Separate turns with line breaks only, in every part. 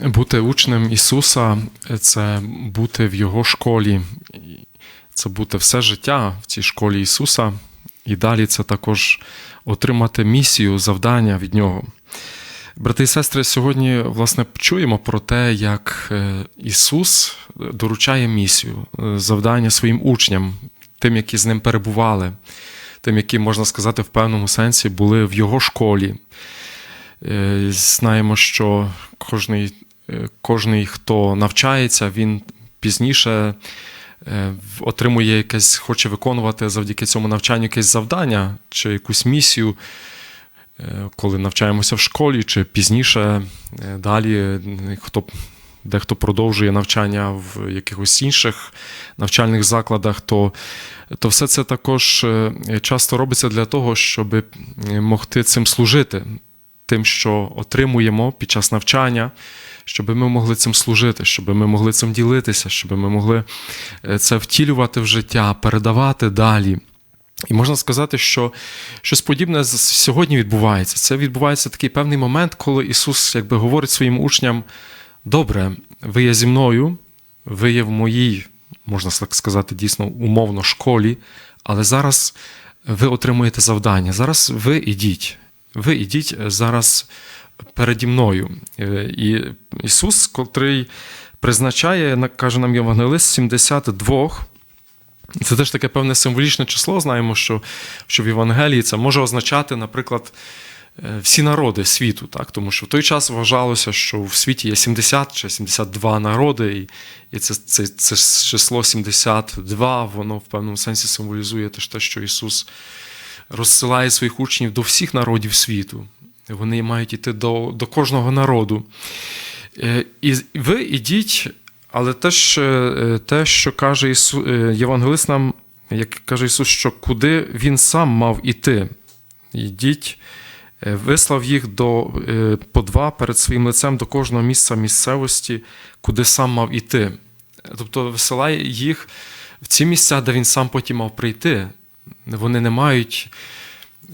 Бути учнем Ісуса це бути в Його школі, це бути все життя в цій школі Ісуса, і далі це також отримати місію, завдання від Нього. Брати і сестри, сьогодні власне чуємо про те, як е, Ісус доручає місію, е, завдання своїм учням, тим, які з ним перебували, тим, які, можна сказати, в певному сенсі були в Його школі. Е, Знаємо, що кожний, е, кожний, хто навчається, він пізніше е, отримує якесь, хоче виконувати завдяки цьому навчанню якесь завдання чи якусь місію, коли навчаємося в школі, чи пізніше далі хто. Дехто продовжує навчання в якихось інших навчальних закладах, то, то все це також часто робиться для того, щоб могти цим служити, тим, що отримуємо під час навчання, щоб ми могли цим служити, щоб ми могли цим ділитися, щоб ми могли е, це втілювати в життя, передавати далі. І можна сказати, що щось подібне сьогодні відбувається. Це відбувається такий певний момент, коли Ісус якби говорить своїм учням: добре, ви є зі мною, ви є в моїй, можна так сказати, дійсно умовно школі, але зараз ви отримуєте завдання. Зараз ви ідіть. Ви ідіть зараз переді мною. Е, І Ісус, котрий призначає, каже нам Євангелист, 72 це теж таке певне символічне число. Знаємо, що, що в Євангелії це може означати, наприклад, е, всі народи світу, так? тому що в той час вважалося, що в світі є 70 чи 72 народи, і це, це, це число 72, воно в певному сенсі символізує теж те, що Ісус розсилає своїх учнів до всіх народів світу. Вони мають йти до, до кожного народу. Е, І ви ідіть, але теж е, те, що каже Ісу, е, Євангелист нам, як каже Ісус, що куди Він сам мав іти. Йдіть, вислав їх до, по два перед своїм лицем до кожного місця місцевості, куди сам мав іти. Тобто висилає їх в ці місця, де він сам потім мав прийти. Вони не мають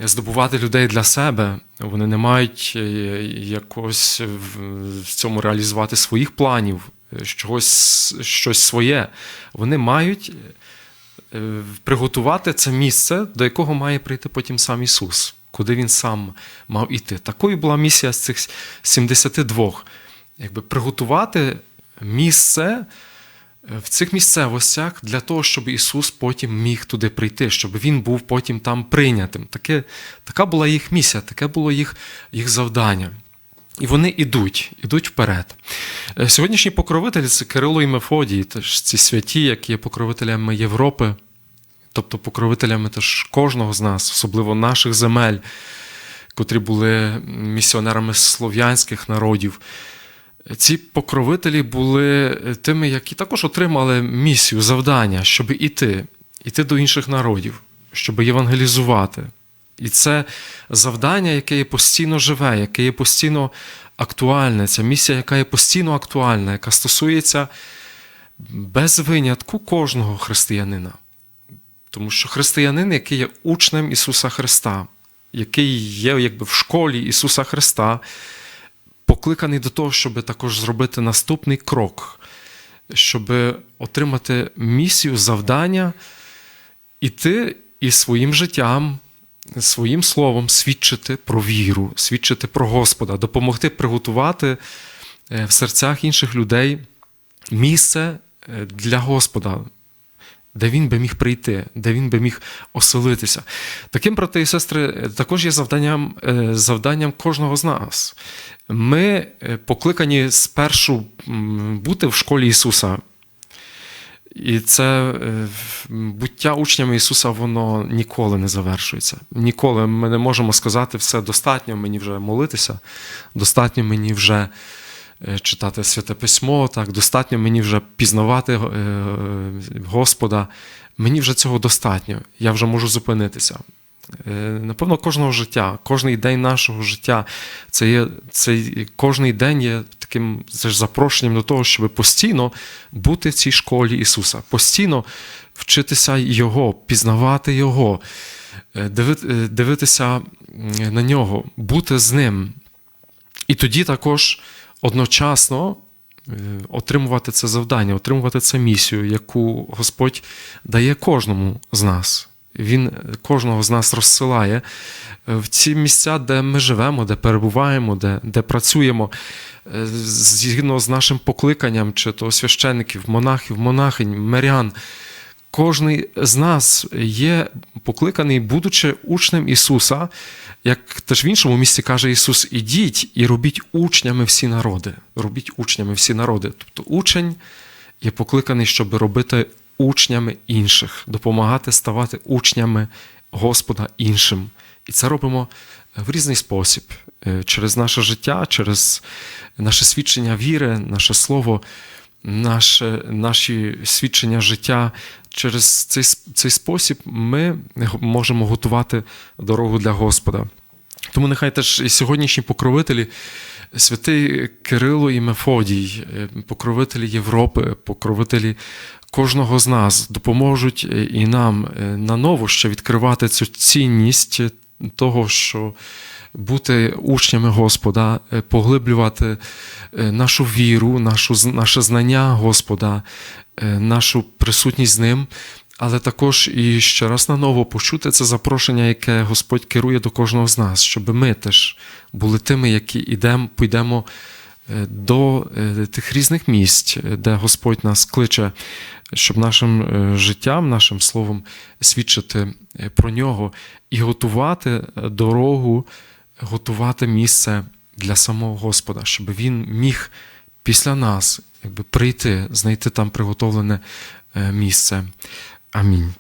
здобувати людей для себе, вони не мають е, якось в- цьому реалізувати своїх планів, е, чогось, щось своє. Вони мають е, приготувати це місце, до якого має прийти потім сам Ісус, куди Він сам мав іти. Такою була місія з цих 72. Якби приготувати місце в цих місцевостях для того, щоб Ісус потім міг туди прийти, щоб Він був потім там прийнятим. Таке, така була їх місія, таке було їх, їх завдання. І вони йдуть, ідуть вперед. Е, Сьогоднішні покровителі це Кирило і Мефодій, теж ці святі, які є покровителями Європи, тобто покровителями теж кожного з нас, особливо наших земель, котрі були місіонерами слов'янських народів. Ці покровителі були тими, які також отримали місію, завдання, щоб іти, іти до інших народів, щоб євангелізувати. І це завдання, яке є постійно живе, яке є постійно актуальне, ця місія, яка є постійно актуальна, яка стосується без винятку кожного християнина. Тому що християнин, який є учнем Ісуса Христа, який є якби в школі Ісуса Христа, покликаний до того, щоб також зробити наступний крок, щоб отримати місію, завдання, іти і своїм життям, своїм словом свідчити про віру, свідчити про Господа, допомогти приготувати е, в серцях інших людей місце е, для Господа. Де він би міг прийти, де він би міг оселитися. Таким, брати і сестри, також є завданням, е, завданням кожного з нас. Ми е, покликані спершу бути в школі Ісуса. І це е, буття учнями Ісуса, воно ніколи не завершується. Ніколи ми не можемо сказати, все достатньо мені вже молитися, достатньо мені вже читати святе письмо, так, достатньо мені вже пізнавати е, Господа. Мені вже цього достатньо, я вже можу зупинитися. Е, Напевно, кожного життя, кожний день нашого життя, це є, це кожний день є таким це ж запрошенням до того, щоб постійно бути в цій школі Ісуса, постійно вчитися Його, пізнавати Його, е, диви- е, дивитися на нього, бути з Ним. І тоді також одночасно е, отримувати це завдання, отримувати це місію, яку Господь дає кожному з нас. Він кожного з нас розсилає е, в ці місця, де ми живемо, де перебуваємо, де, де працюємо, е, згідно з нашим покликанням, чи то священників, монахів, монахинь, мирян. Кожний з нас є покликаний, будучи учнем Ісуса, як теж в іншому місці каже Ісус: ідіть і робіть учнями всі народи. Робіть учнями всі народи. Тобто учень є покликаний, щоб робити учнями інших, допомагати ставати учнями Господа іншим. І це робимо в різний спосіб Е, через наше життя, через наше свідчення віри, наше слово, наше, наші свідчення життя. Через цей, цей спосіб ми можемо готувати дорогу для Господа. Тому нехай теж і сьогоднішні покровителі, святий Кирило і Мефодій, е, покровителі Європи, покровителі кожного з нас допоможуть е, і нам е, наново ще відкривати цю цінність того, що бути учнями Господа, поглиблювати нашу віру, нашу, наше знання Господа, нашу присутність з Ним, але також і ще раз наново почути це запрошення, яке Господь керує до кожного з нас, щоб ми теж були тими, які ідемо, підемо е, до е, тих різних місць, е, де Господь нас кличе, щоб нашим е, життям, нашим словом свідчити е, про нього і готувати е, дорогу, готувати місце для самого Господа, щоб він міг після нас якби, прийти, знайти там приготовлене е, місце. Амінь.